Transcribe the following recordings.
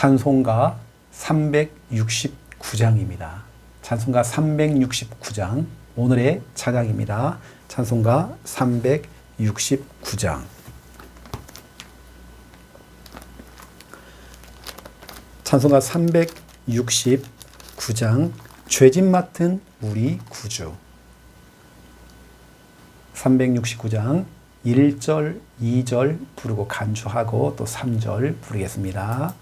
찬송가 369장입니다. 찬송가 369장 오늘의 찬양입니다. 찬송가 369장 찬송가 369장 죄짓 맡은 우리 구주 369장 1절, 2절 부르고 간주하고 또 3절 부르겠습니다.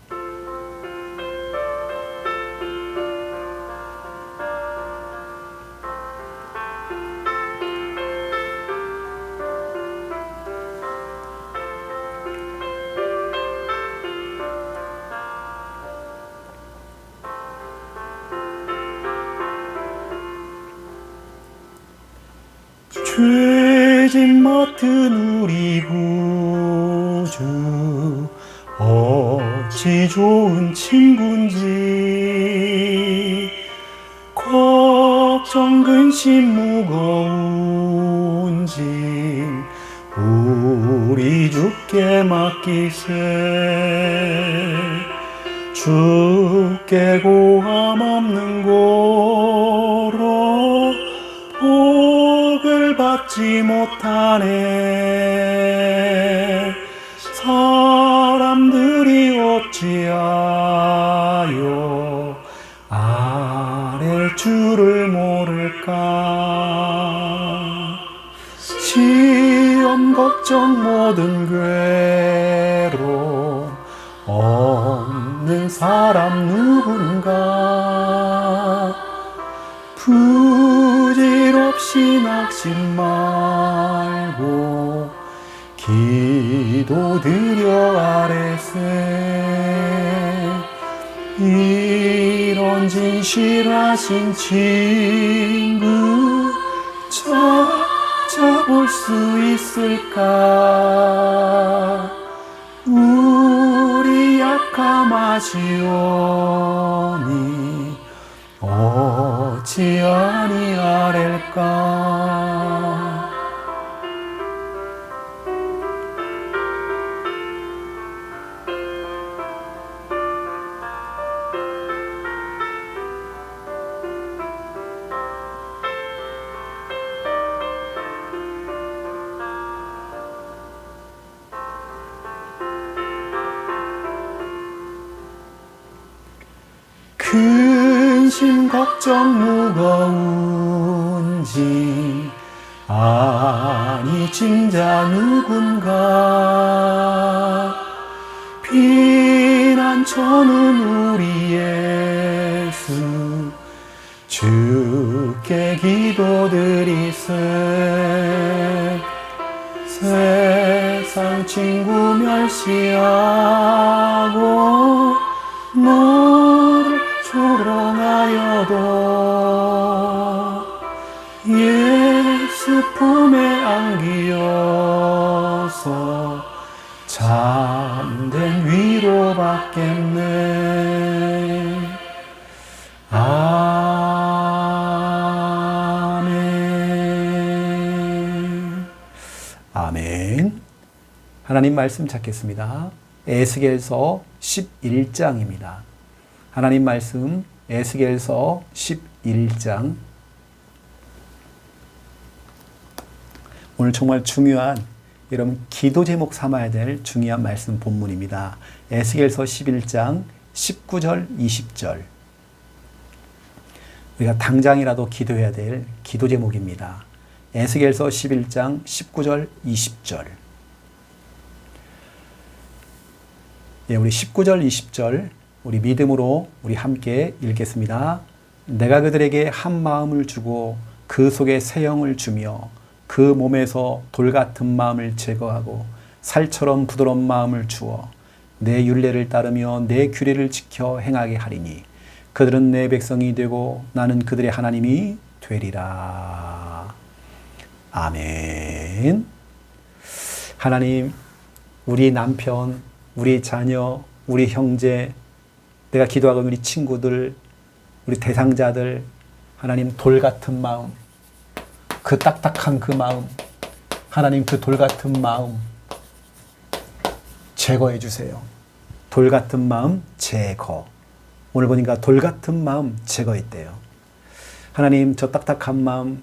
죄짓 맡은 우리 구주. 어찌 좋은 친구인지. 걱정 근심 무거운 짐 우리 주께 맡기세. 주께 고 줄을 모를까? 시험 걱정 모든 괴로 없는 사람 누군가? 부질없이 낙심 말고 기도 드려 아래세 진실하신 친구 찾아볼 수 있을까? 우리 약함하시오니 어찌 아니하렐까 근심 걱정 무거운 짐 아니 진자 누군가 피난처는 우리 예수 주께 기도드리세. 세상 친구 멸시하 조롱하여도 예수 품에 안기어서 참된 위로 받겠네 아멘. 하나님 말씀 찾겠습니다. 에스겔서 11장입니다. 하나님 말씀 에스겔서 11장 오늘 정말 중요한 여러분 기도 제목 삼아야 될 중요한 말씀 본문입니다. 에스겔서 11장 19절, 20절. 우리가 당장이라도 기도해야 될 기도 제목입니다. 에스겔서 11장 19절, 20절. 예, 우리 19절, 20절 우리 믿음으로 우리 함께 읽겠습니다. 내가 그들에게 한 마음을 주고 그 속에 새 영을 주며 그 몸에서 돌 같은 마음을 제거하고 살처럼 부드러운 마음을 주어 내 율례를 따르며 내 규례를 지켜 행하게 하리니 그들은 내 백성이 되고 나는 그들의 하나님이 되리라. 아멘. 하나님, 우리 남편, 우리 자녀, 우리 형제, 내가 기도하고 우리 친구들, 우리 대상자들, 하나님 돌 같은 마음, 그 딱딱한 그 마음, 하나님 그 돌 같은 마음 제거해 주세요. 돌 같은 마음 제거. 오늘 보니까 돌 같은 마음 제거했대요. 하나님 저 딱딱한 마음,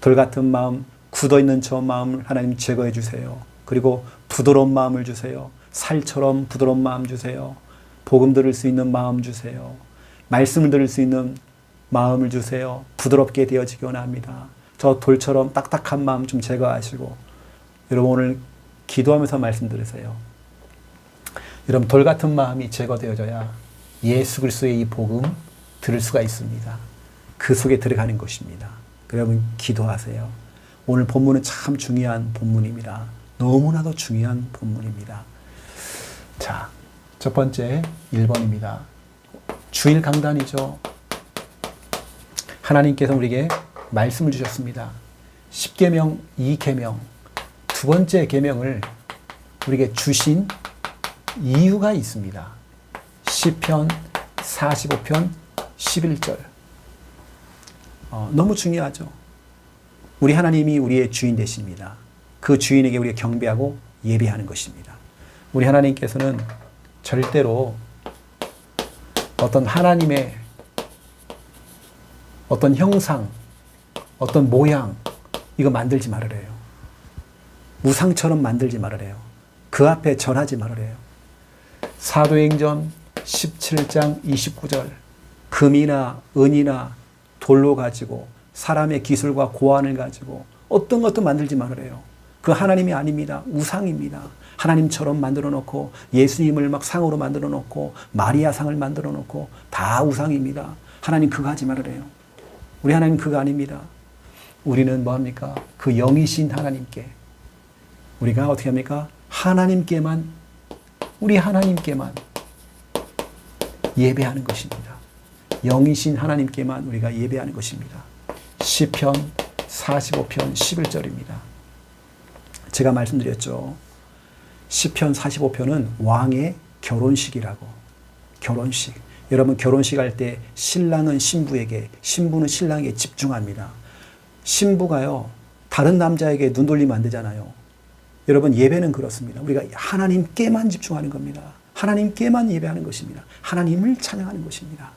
돌 같은 마음, 굳어 있는 저 마음을 하나님 제거해 주세요. 그리고 부드러운 마음을 주세요. 살처럼 부드러운 마음 주세요. 복음 들을 수 있는 마음 주세요. 말씀을 들을 수 있는 마음을 주세요. 부드럽게 되어지기 원합니다. 저 돌처럼 딱딱한 마음 좀 제거하시고 여러분 오늘 기도하면서 말씀 들으세요. 여러분 돌 같은 마음이 제거되어져야 예수 그리스도의 이 복음 들을 수가 있습니다. 그 속에 들어가는 것입니다. 여러분 기도하세요. 오늘 본문은 참 중요한 본문입니다. 너무나도 중요한 본문입니다. 자, 첫 번째 1번입니다. 주일 강단이죠. 하나님께서 우리에게 말씀을 주셨습니다. 10계명, 2계명, 두 번째 계명을 우리에게 주신 이유가 있습니다. 시편 45편 11절. 어, 너무 중요하죠. 우리 하나님이 우리의 주인 되십니다. 그 주인에게 우리가 경배하고 예배하는 것입니다. 우리 하나님께서는 절대로 어떤 하나님의 어떤 형상, 어떤 모양, 이거 만들지 말으래요. 우상처럼 만들지 말으래요. 그 앞에 절하지 말으래요. 사도행전 17장 29절 금이나 은이나 돌로 가지고 사람의 기술과 고안을 가지고 어떤 것도 만들지 말으래요. 그 하나님이 아닙니다. 우상입니다. 하나님처럼 만들어 놓고 예수님을 막 상으로 만들어 놓고 마리아 상을 만들어 놓고 다 우상입니다. 하나님 그거 하지 말으래요. 우리 하나님 그거 아닙니다. 우리는 뭐 합니까? 그 영이신 하나님께 우리가 어떻게 합니까? 하나님께만 우리 하나님께만 예배하는 것입니다. 영이신 하나님께만 우리가 예배하는 것입니다. 시편 45편 11절입니다. 제가 말씀드렸죠. 시편 45편은 왕의 결혼식이라고. 결혼식. 여러분 결혼식 할 때 신랑은 신부에게, 신부는 신랑에게 집중합니다. 신부가요. 다른 남자에게 눈 돌리면 안 되잖아요. 여러분 예배는 그렇습니다. 우리가 하나님께만 집중하는 겁니다. 하나님께만 예배하는 것입니다. 하나님을 찬양하는 것입니다.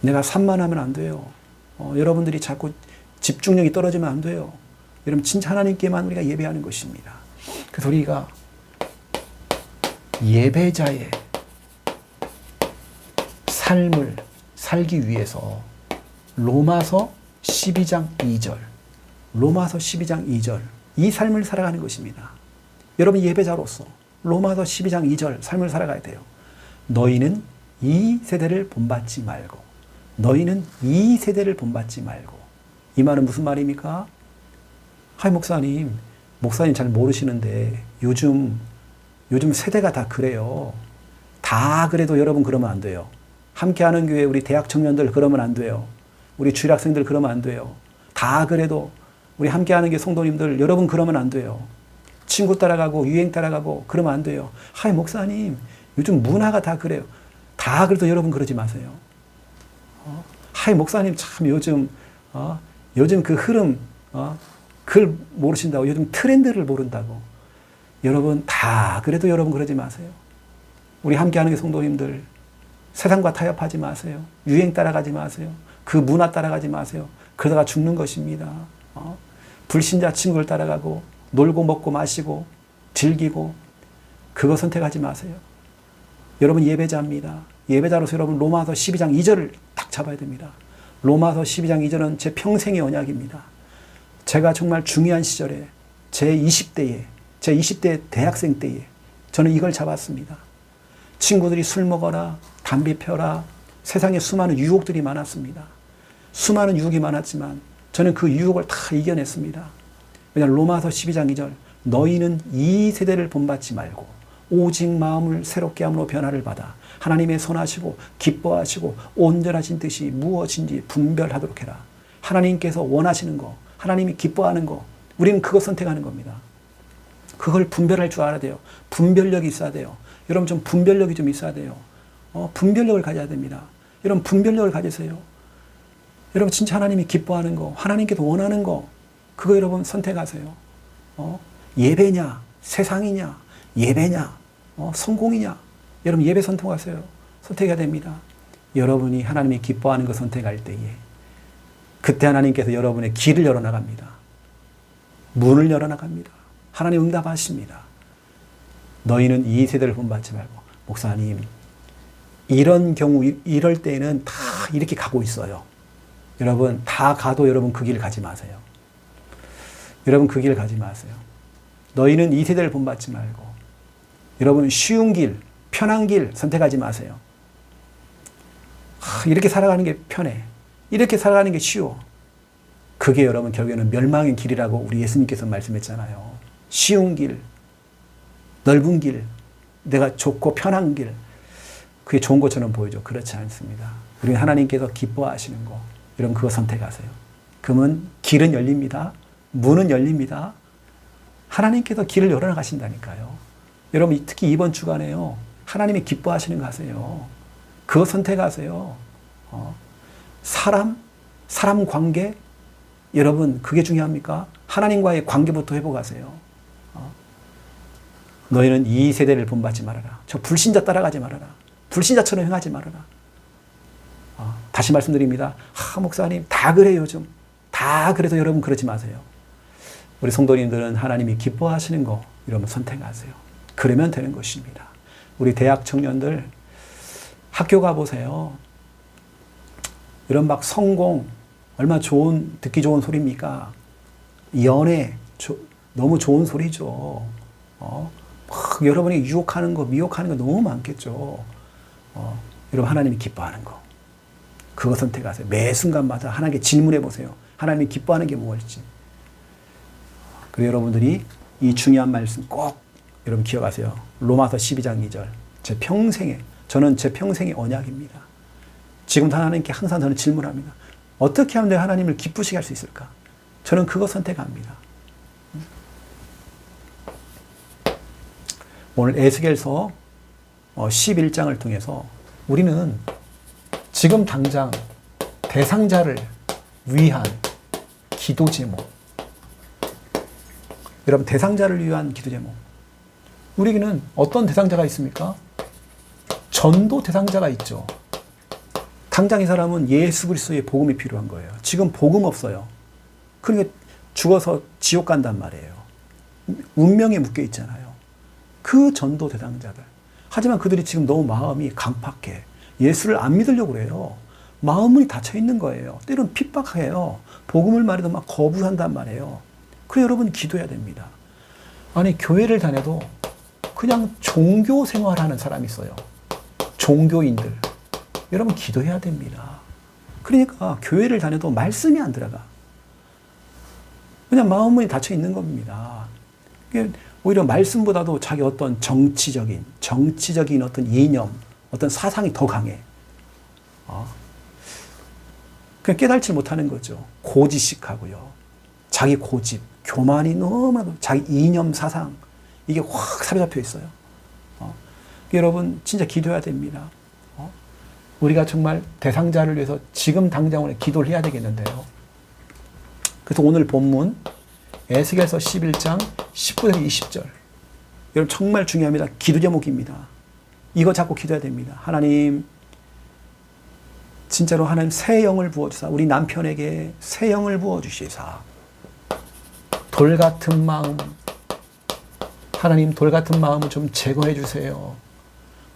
내가 산만하면 안 돼요. 어, 여러분들이 자꾸 집중력이 떨어지면 안 돼요. 여러분 진짜 하나님께만 우리가 예배하는 것입니다. 그래서 우리가 예배자의 삶을 살기 위해서 로마서 12장 2절, 로마서 12장 2절, 이 삶을 살아가는 것입니다. 여러분 예배자로서 로마서 12장 2절 삶을 살아가야 돼요. 너희는 이 세대를 본받지 말고, 너희는 이 세대를 본받지 말고. 이 말은 무슨 말입니까? 하이 목사님, 목사님 잘 모르시는데 요즘 요즘 세대가 다 그래요. 다 그래도 여러분 그러면 안 돼요. 함께하는 교회 우리 대학 청년들 그러면 안 돼요. 우리 주일 학생들 그러면 안 돼요. 다 그래도 우리 함께하는 게 성도님들 여러분 그러면 안 돼요. 친구 따라가고 유행 따라가고 그러면 안 돼요. 하이 목사님 요즘 문화가 다 그래요. 다 그래도 여러분 그러지 마세요. 어? 하이 목사님 참 요즘 어? 요즘 그 흐름 어? 그걸 모르신다고 요즘 트렌드를 모른다고 여러분 다 그래도 여러분 그러지 마세요. 우리 함께하는 게 성도님들 세상과 타협하지 마세요. 유행 따라가지 마세요. 그 문화 따라가지 마세요. 그러다가 죽는 것입니다. 어? 불신자 친구를 따라가고 놀고 먹고 마시고 즐기고 그거 선택하지 마세요. 여러분 예배자입니다. 예배자로서 여러분 로마서 12장 2절을 딱 잡아야 됩니다. 로마서 12장 2절은 제 평생의 언약입니다. 제가 정말 중요한 시절에 제 20대에 제 20대 대학생 때에 저는 이걸 잡았습니다. 친구들이 술 먹어라, 담배 펴라, 세상에 수많은 유혹들이 많았습니다. 수많은 유혹이 많았지만 저는 그 유혹을 다 이겨냈습니다. 왜냐하면 로마서 12장 2절 너희는 이 세대를 본받지 말고 오직 마음을 새롭게 함으로 변화를 받아 하나님의 선하시고 기뻐하시고 온전하신 뜻이 무엇인지 분별하도록 해라. 하나님께서 원하시는 거, 하나님이 기뻐하는 거, 우리는 그거 선택하는 겁니다. 그걸 분별할 줄 알아야 돼요. 분별력이 있어야 돼요. 여러분 좀 분별력이 좀 있어야 돼요. 어, 분별력을 가져야 됩니다. 여러분 분별력을 가지세요. 여러분 진짜 하나님이 기뻐하는 거, 하나님께서 원하는 거, 그거 여러분 선택하세요. 어? 예배냐, 세상이냐, 예배냐, 어? 성공이냐. 여러분 예배 선택하세요. 선택해야 됩니다. 여러분이 하나님이 기뻐하는 거 선택할 때에 그때 하나님께서 여러분의 길을 열어나갑니다. 문을 열어나갑니다. 하나님 응답하십니다. 너희는 이 세대를 본받지 말고 목사님 이런 경우 이- 이럴 때는 다 이렇게 가고 있어요. 여러분 다 가도 여러분 그길 가지 마세요. 여러분 그길 가지 마세요. 너희는 이 세대를 본받지 말고 여러분 쉬운 길, 편한 길 선택하지 마세요. 아, 이렇게 살아가는 게 편해. 이렇게 살아가는 게 쉬워. 그게 여러분 결국에는 멸망의 길이라고 우리 예수님께서 말씀했잖아요. 쉬운 길, 넓은 길, 내가 좋고 편한 길. 그게 좋은 것처럼 보이죠. 그렇지 않습니다. 우리 하나님께서 기뻐하시는 거. 여러분 그거 선택하세요. 그러면 길은 열립니다. 문은 열립니다. 하나님께서 길을 열어나가신다니까요. 여러분 특히 이번 주간에요. 하나님이 기뻐하시는 거 하세요. 그거 선택하세요. 어. 사람, 사람 관계, 여러분 그게 중요합니까? 하나님과의 관계부터 회복하세요. 어. 너희는 이 세대를 본받지 말아라. 저 불신자 따라가지 말아라. 불신자처럼 행하지 말아라. 어, 다시 말씀드립니다. 아, 목사님, 다 그래, 요즘. 다 그래서 여러분 그러지 마세요. 우리 성도님들은 하나님이 기뻐하시는 거, 여러분 선택하세요. 그러면 되는 것입니다. 우리 대학 청년들 학교 가보세요. 이런 막 성공, 얼마 좋은, 듣기 좋은 소리입니까? 연애, 조- 너무 좋은 소리죠. 어? 막 여러분이 유혹하는 거, 미혹하는 거 너무 많겠죠. 어, 여러분 하나님이 기뻐하는 거. 그거 선택하세요. 매 순간마다 하나님께 질문해 보세요. 하나님이 기뻐하는 게 무엇일지. 그리고 여러분들이 이 중요한 말씀 꼭 여러분 기억하세요. 로마서 12장 2절. 제 평생에, 저는 제 평생의 언약입니다. 지금 하나님께 항상 저는 질문합니다. 어떻게 하면 내가 하나님을 기쁘시게 할 수 있을까? 저는 그거 선택합니다. 오늘 에스겔서 11장을 통해서 우리는 지금 당장 대상자를 위한 기도 제목. 여러분, 대상자를 위한 기도 제목. 우리에게는 어떤 대상자가 있습니까? 전도 대상자가 있죠. 당장 이 사람은 예수 그리스도의 복음이 필요한 거예요. 지금 복음 없어요. 그러니까 죽어서 지옥 간단 말이에요. 운명에 묶여 있잖아요. 그 전도 대상자들. 하지만 그들이 지금 너무 마음이 강팍해. 예수를 안 믿으려고 그래요. 마음이 닫혀 있는 거예요. 때로는 핍박해요. 복음을 말해도 막 거부한단 말이에요. 그래 여러분 기도해야 됩니다. 아니 교회를 다녀도 그냥 종교 생활하는 사람이 있어요. 종교인들. 여러분 기도해야 됩니다. 그러니까 교회를 다녀도 말씀이 안 들어가. 그냥 마음문이 닫혀 있는 겁니다. 오히려 말씀보다도 자기 어떤 정치적인, 정치적인 어떤 이념, 어떤 사상이 더 강해. 어. 그냥 깨달지 못하는 거죠. 고지식하고요. 자기 고집, 교만이 너무나도 자기 이념, 사상, 이게 확 사로잡혀 있어요. 어. 여러분, 진짜 기도해야 됩니다. 어. 우리가 정말 대상자를 위해서 지금 당장 오늘 기도를 해야 되겠는데요. 그래서 오늘 본문 에스겔서 11장 19절 20절. 여러분 정말 중요합니다. 기도 제목입니다. 이거 잡고 기도해야 됩니다. 하나님 진짜로 하나님 새 영을 부어 주사 우리 남편에게 새 영을 부어 주시사. 돌 같은 마음 하나님 돌 같은 마음을 좀 제거해 주세요.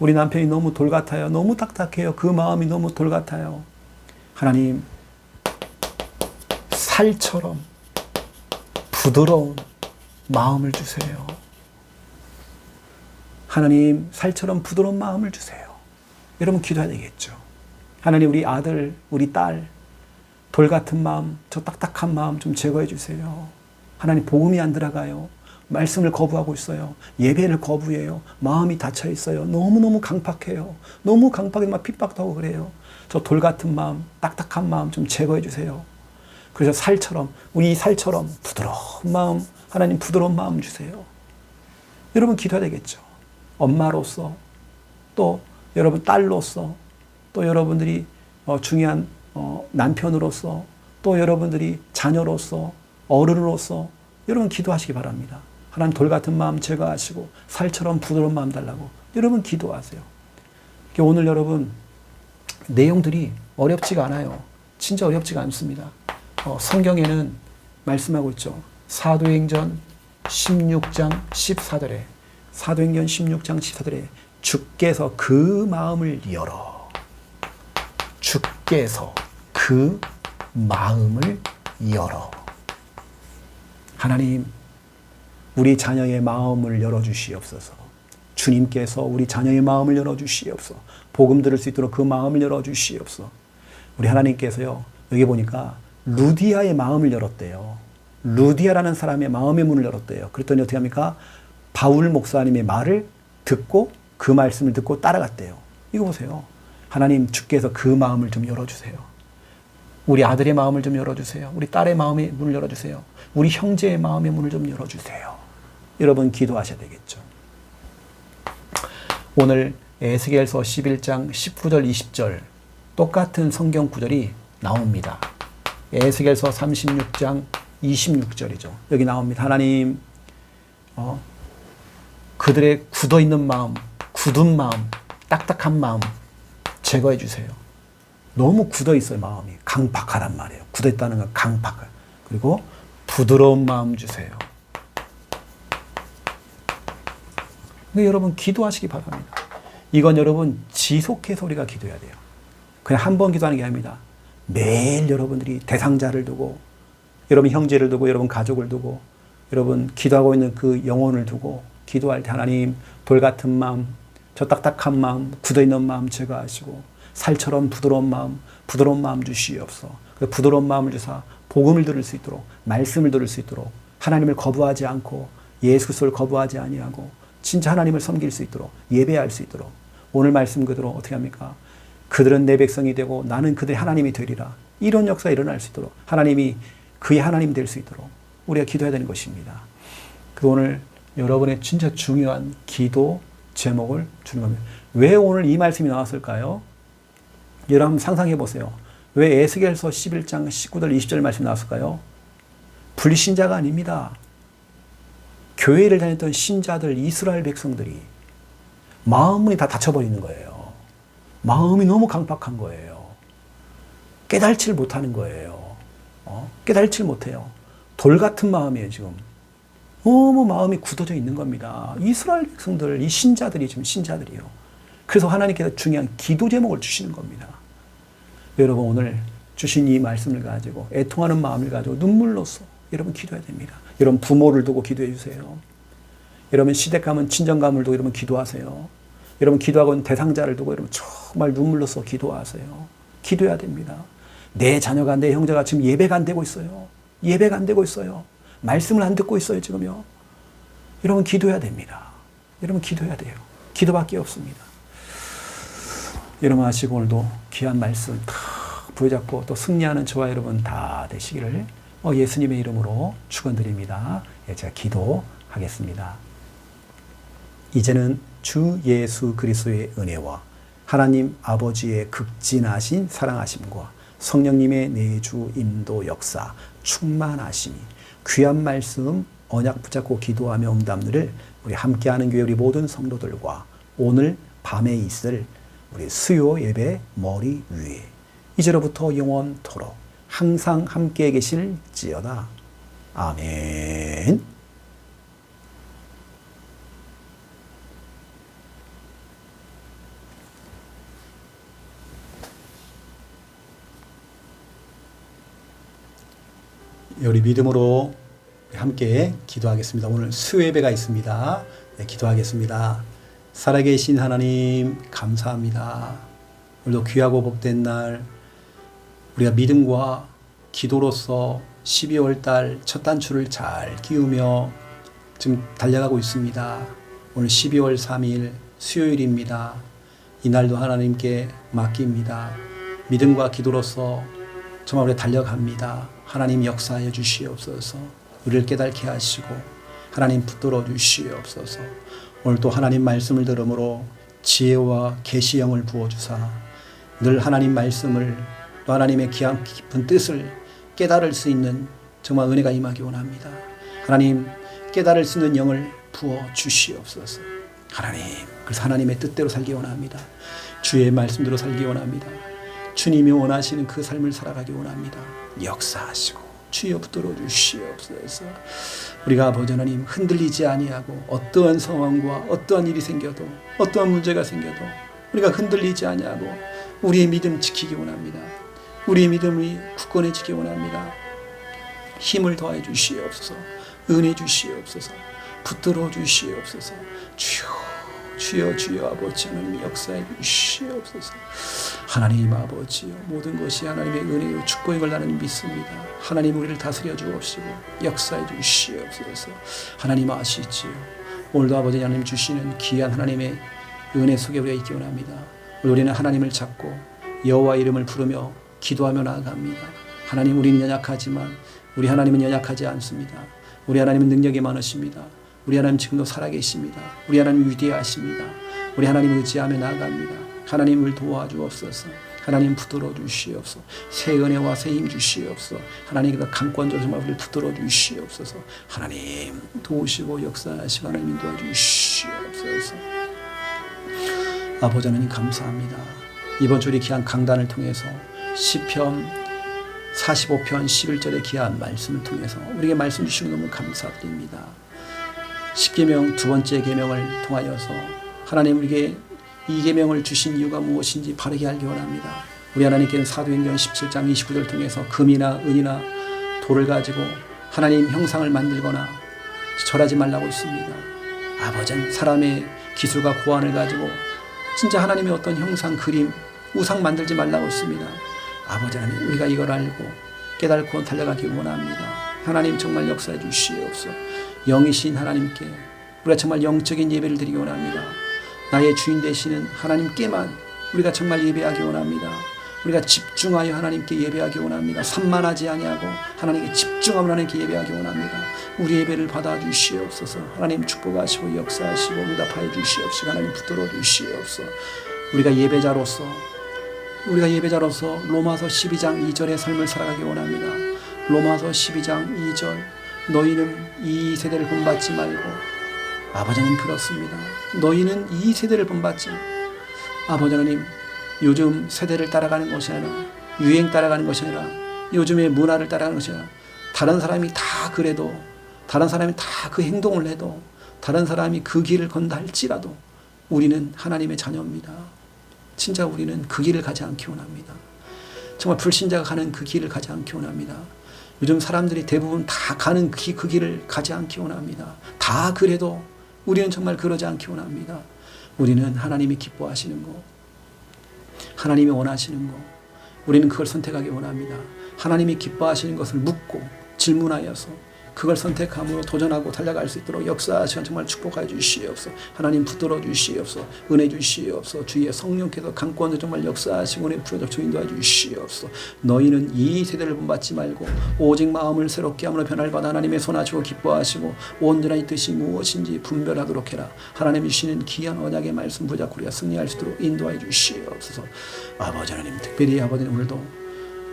우리 남편이 너무 돌 같아요. 너무 딱딱해요. 그 마음이 너무 돌 같아요. 하나님, 살처럼 부드러운 마음을 주세요. 하나님, 살처럼 부드러운 마음을 주세요. 여러분 기도해야 되겠죠. 하나님, 우리 아들, 우리 딸, 돌 같은 마음, 저 딱딱한 마음 좀 제거해 주세요. 하나님, 복음이 안 들어가요. 말씀을 거부하고 있어요. 예배를 거부해요. 마음이 닫혀 있어요. 너무너무 강팍해요. 너무 강팍해 막 핍박도 하고 그래요. 저 돌 같은 마음, 딱딱한 마음 좀 제거해 주세요. 그래서 살처럼, 우리 살처럼 부드러운 마음, 하나님 부드러운 마음 주세요. 여러분 기도해야 되겠죠. 엄마로서, 또 여러분 딸로서, 또 여러분들이 어, 중요한 어, 남편으로서, 또 여러분들이 자녀로서, 어른으로서, 여러분 기도하시기 바랍니다. 하나님 돌 같은 마음 제거하시고 살처럼 부드러운 마음 달라고 여러분 기도하세요. 오늘 여러분 내용들이 어렵지가 않아요. 진짜 어렵지가 않습니다. 어, 성경에는 말씀하고 있죠. 사도행전 16장 14절에 사도행전 16장 14절에 주께서 그 마음을 열어 주께서 그 마음을 열어 하나님 우리 자녀의 마음을 열어주시옵소서. 주님께서 우리 자녀의 마음을 열어주시옵소서. 복음 들을 수 있도록 그 마음을 열어주시옵소서. 우리 하나님께서요, 여기 보니까 루디아의 마음을 열었대요. 루디아라는 사람의 마음의 문을 열었대요. 그랬더니 어떻게 합니까? 바울 목사님의 말을 듣고 그 말씀을 듣고 따라갔대요. 이거 보세요. 하나님 주께서 그 마음을 좀 열어주세요. 우리 아들의 마음을 좀 열어주세요. 우리 딸의 마음의 문을 열어주세요. 우리 형제의 마음의 문을 좀 열어주세요. 여러분 기도하셔야 되겠죠. 오늘 에스겔서 11장 19절 20절 똑같은 성경 구절이 나옵니다. 에스겔서 36장 26절이죠. 여기 나옵니다. 하나님 어, 그들의 굳어 있는 마음, 굳은 마음, 딱딱한 마음 제거해 주세요. 너무 굳어 있어요 마음이 강박하란 말이에요. 굳어 있다는 건 강박. 그리고 부드러운 마음 주세요. 근데 여러분 기도하시기 바랍니다. 이건 여러분 지속해서 우리가 기도해야 돼요. 그냥 한 번 기도하는 게 아닙니다. 매일 여러분들이 대상자를 두고 여러분 형제를 두고 여러분 가족을 두고 여러분 기도하고 있는 그 영혼을 두고 기도할 때 하나님 돌 같은 마음 저 딱딱한 마음 굳어 있는 마음 제거하시고 살처럼 부드러운 마음 부드러운 마음 주시옵소서. 그 부드러운 마음을 주사 복음을 들을 수 있도록 말씀을 들을 수 있도록 하나님을 거부하지 않고 예수 그리스도를 거부하지 아니하고 진짜 하나님을 섬길 수 있도록 예배할 수 있도록 오늘 말씀 그대로 어떻게 합니까? 그들은 내 백성이 되고 나는 그들의 하나님이 되리라. 이런 역사가 일어날 수 있도록 하나님이 그의 하나님 될 수 있도록 우리가 기도해야 되는 것입니다. 그 오늘 여러분의 진짜 중요한 기도 제목을 주는 겁니다. 왜 오늘 이 말씀이 나왔을까요? 여러분 상상해 보세요. 왜 에스겔서 11장 19절 20절 말씀 나왔을까요? 불신자가 아닙니다. 교회를 다녔던 신자들 이스라엘 백성들이 마음이 다 닫혀버리는 거예요. 마음이 너무 강팍한 거예요. 깨달지를 못하는 거예요. 어? 깨달지를 못해요. 돌 같은 마음이에요, 지금. 너무 마음이 굳어져 있는 겁니다. 이스라엘 백성들, 이 신자들이 지금 신자들이요. 그래서 하나님께서 중요한 기도 제목을 주시는 겁니다. 여러분 오늘 주신 이 말씀을 가지고 애통하는 마음을 가지고 눈물로써 여러분 기도해야 됩니다. 여러분 부모를 두고 기도해 주세요. 여러분 시댁감은 친정감을 두고 여러분 기도하세요. 여러분 기도하고 있는 대상자를 두고 여러분 정말 눈물로써 기도하세요. 기도해야 됩니다. 내 자녀가 내 형제가 지금 예배가 안 되고 있어요. 예배가 안 되고 있어요. 말씀을 안 듣고 있어요 지금요. 여러분 기도해야 됩니다. 여러분 기도해야 돼요. 기도밖에 없습니다. 여러분 하시고 오늘도 귀한 말씀 다 부여잡고 또 승리하는 저와 여러분 다 되시기를 어, 예수님의 이름으로 축원드립니다. 예, 제가 기도하겠습니다. 이제는 주 예수 그리스도의 은혜와 하나님 아버지의 극진하신 사랑하심과 성령님의 내주 임도 역사 충만하심이 귀한 말씀 언약 붙잡고 기도하며 응답들을 우리 함께하는 교회 우리 모든 성도들과 오늘 밤에 있을 우리 수요 예배 머리 위에 이제로부터 영원토록 항상 함께 계실지어다. 아멘. 우리 믿음으로 함께 기도하겠습니다. 오늘 수예배가 있습니다. 네, 기도하겠습니다. 살아계신 하나님 감사합니다. 오늘도 귀하고 복된 날 우리가 믿음과 기도로서 12월 달 첫 단추를 잘 끼우며 지금 달려가고 있습니다. 오늘 12월 3일 수요일입니다. 이날도 하나님께 맡깁니다. 믿음과 기도로서 정말 우리 달려갑니다. 하나님 역사해 주시옵소서. 우리를 깨닫게 하시고 하나님 붙들어 주시옵소서. 오늘 또 하나님 말씀을 들음으로 지혜와 계시형을 부어 주사 늘 하나님 말씀을 또 하나님의 귀한 깊은 뜻을 깨달을 수 있는 정말 은혜가 임하기 원합니다. 하나님 깨달을 수 있는 영을 부어 주시옵소서. 하나님 그래서 하나님의 뜻대로 살기 원합니다. 주의 말씀대로 살기 원합니다. 주님이 원하시는 그 삶을 살아가기 원합니다. 역사하시고 주여 붙들어 주시옵소서. 우리가 아버지 하나님 흔들리지 아니하고 어떠한 상황과 어떠한 일이 생겨도 어떠한 문제가 생겨도 우리가 흔들리지 아니하고 우리의 믿음 지키기 원합니다. 우리의 믿음이 굳건해지기 원합니다. 힘을 더해 주시옵소서. 은혜 주시옵소서. 붙들어 주시옵소서. 주여 주여 주여 아버지 하나님 역사해 주시옵소서. 하나님 아버지요 모든 것이 하나님의 은혜요 축복인 걸 나는 믿습니다. 하나님 우리를 다스려 주옵시고 역사해 주시옵소서. 하나님 아시지요. 오늘도 아버지 하나님 주시는 귀한 하나님의 은혜 속에 우리가 있기 원합니다. 우리는 하나님을 찾고 여호와 이름을 부르며 기도하며 나아갑니다. 하나님 우리는 연약하지만 우리 하나님은 연약하지 않습니다. 우리 하나님은 능력이 많으십니다. 우리 하나님 지금도 살아계십니다. 우리 하나님 위대하십니다. 우리 하나님 의지하며 나아갑니다. 하나님을 도와주옵소서. 하나님 붙들어 주시옵소서. 새 은혜와 새 힘 주시옵소서. 하나님께서 강권적으로 우리를 붙들어 주시옵소서. 하나님 도우시고 역사하시고 하나님 인도해 주시옵소서. 아버지 하나님 감사합니다. 이번 주리 귀한 강단을 통해서 시편 45편 11절의 귀한 말씀을 통해서 우리에게 말씀 주시는 너무 감사드립니다. 십계명 두 번째 계명을 통하여서 하나님 우리에게 이 계명을 주신 이유가 무엇인지 바르게 알기 원합니다. 우리 하나님께는 사도행전 17장 29절을 통해서 금이나 은이나 돌을 가지고 하나님 형상을 만들거나 절하지 말라고 했습니다. 아버지는 사람의 기술과 고안을 가지고 진짜 하나님의 어떤 형상, 그림, 우상 만들지 말라고 했습니다. 아버지 하나님 우리가 이걸 알고 깨달고 달려가기 원합니다. 하나님 정말 역사해 주시옵소서. 영이신 하나님께 우리가 정말 영적인 예배를 드리기 원합니다. 나의 주인 되시는 하나님께만 우리가 정말 예배하기 원합니다. 우리가 집중하여 하나님께 예배하기 원합니다. 산만하지 아니하고 하나님께 집중하며 하나님께 예배하기 원합니다. 우리 예배를 받아 주시옵소서. 하나님 축복하시고 역사하시고 응답하여 주시옵소서. 하나님 붙들어 주시옵소서. 우리가 예배자로서 우리가 예배자로서 로마서 12장 2절의 삶을 살아가기 원합니다. 로마서 12장 2절 너희는 이 세대를 본받지 말고 아버지는 그렇습니다. 너희는 이 세대를 본받지 아버지 하나님 요즘 세대를 따라가는 것이 아니라 유행 따라가는 것이 아니라 요즘의 문화를 따라가는 것이 아니라 다른 사람이 다 그래도 다른 사람이 다 그 행동을 해도 다른 사람이 그 길을 건다 할지라도 우리는 하나님의 자녀입니다. 진짜 우리는 그 길을 가지 않기 원합니다. 정말 불신자가 가는 그 길을 가지 않기 원합니다. 요즘 사람들이 대부분 다 가는 그, 그 길을 가지 않기 원합니다. 다 그래도 우리는 정말 그러지 않기 원합니다. 우리는 하나님이 기뻐하시는 거, 하나님이 원하시는 거, 우리는 그걸 선택하기 원합니다. 하나님이 기뻐하시는 것을 묻고 질문하여서 그걸 선택함으로 도전하고 달려갈 수 있도록 역사하시면 정말 축복하여 주시옵소서. 하나님 붙들어 주시옵소서. 은혜 주시옵소서. 주의 성령께서 강권을 정말 역사하시고 은혜 풀어줘 주인도해 주시옵소서. 너희는 이 세대를 본받지 말고 오직 마음을 새롭게 함으로 변화를 받아 하나님의 손아시고 기뻐하시고 온전한 뜻이 무엇인지 분별하도록 해라. 하나님 주시는 귀한 언약의 말씀 부자고 우리가 승리할 수 있도록 인도해 주시옵소서. 아버지 하나님 특별히 아버지 오늘도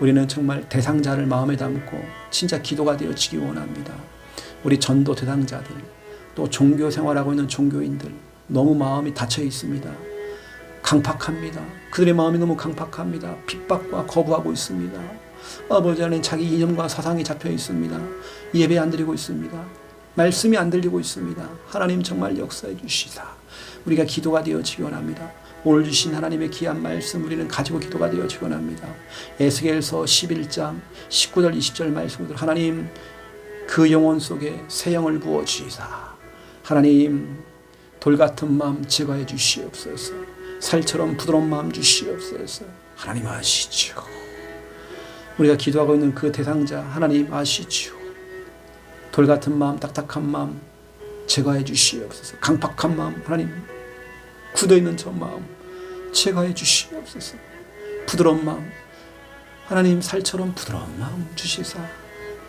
우리는 정말 대상자를 마음에 담고 진짜 기도가 되어지기 원합니다. 우리 전도 대상자들, 또 종교 생활하고 있는 종교인들 너무 마음이 닫혀 있습니다. 강팍합니다. 그들의 마음이 너무 강팍합니다. 핍박과 거부하고 있습니다. 아버지 안에 자기 이념과 사상이 잡혀 있습니다. 예배 안 드리고 있습니다. 말씀이 안 들리고 있습니다. 하나님 정말 역사해 주시사 우리가 기도가 되어지기 원합니다. 오늘 주신 하나님의 귀한 말씀 우리는 가지고 기도가 되어 원합니다. 에스겔서 11장 19절 20절 말씀들 하나님 그 영혼 속에 새 영을 부어 주시사. 하나님 돌 같은 마음 제거해 주시옵소서. 살처럼 부드러운 마음 주시옵소서. 하나님 아시죠? 우리가 기도하고 있는 그 대상자 하나님 아시죠? 돌 같은 마음 딱딱한 마음 제거해 주시옵소서. 강팍한 마음 하나님 굳어 있는 저 마음 제거해 주시옵소서. 부드러운 마음 하나님 살처럼 부드러운 마음 주시사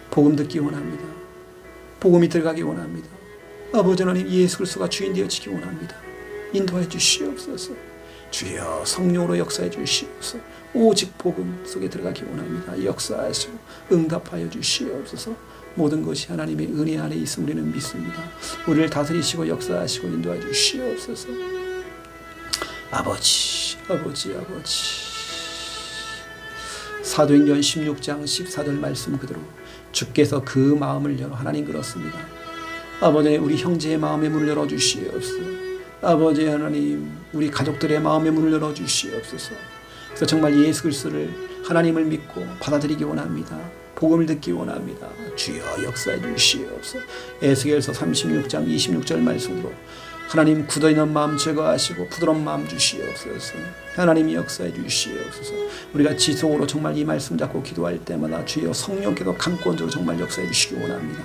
복음 듣기 원합니다. 복음이 들어가기 원합니다. 아버지 하나님 예수 그리스도가 주인 되어지기 원합니다. 인도해 주시옵소서. 주여 성령으로 역사해 주시옵소서. 오직 복음 속에 들어가기 원합니다. 역사하시고 응답하여 주시옵소서. 모든 것이 하나님의 은혜 안에 있음 우리는 믿습니다. 우리를 다스리시고 역사하시고 인도해 주시옵소서 아버지, 아버지, 아버지. 사도행전 16장 14절 말씀 그대로 주께서 그 마음을 열어 하나님 그렇습니다. 아버지 우리 형제의 마음의 문을 열어 주시옵소서. 아버지 하나님 우리 가족들의 마음의 문을 열어 주시옵소서. 그래서 정말 예수 그리스도를 하나님을 믿고 받아들이기 원합니다. 복음을 듣기 원합니다. 주여 역사해 주시옵소서. 에스겔서 36장 26절 말씀으로 하나님 굳어있는 마음 제거하시고 부드러운 마음 주시옵소서. 하나님이 역사해 주시옵소서. 우리가 지속으로 정말 이 말씀 잡고 기도할 때마다 주여 성령께도 강권적으로 정말 역사해 주시기 원합니다.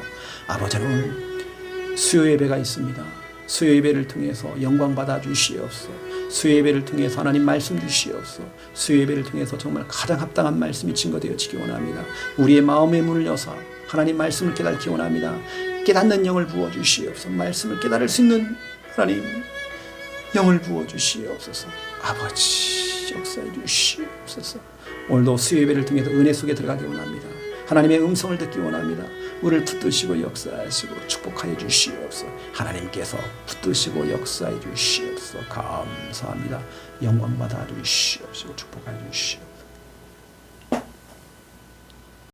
아버지는 오늘 수요 예배가 있습니다. 수요 예배를 통해서 영광 받아 주시옵소서. 수요 예배를 통해서 하나님 말씀 주시옵소서. 수요 예배를 통해서 정말 가장 합당한 말씀이 증거되어지기 원합니다. 우리의 마음의 문을 여서 하나님 말씀을 깨닫기 원합니다. 깨닫는 영을 부어 주시옵소서. 말씀을 깨달을 수 있는 하나님 영을 부어 주시옵소서. 아버지 역사해 주시옵소서. 오늘도 수요 예배를 통해서 은혜 속에 들어가기 원합니다. 하나님의 음성을 듣기 원합니다. 우리를 붙드시고 역사하시고 축복하여 주시옵소서. 하나님께서 붙드시고 역사해 주시옵소서. 감사합니다. 영광 받아 주시옵소서. 축복하여 주시옵소서.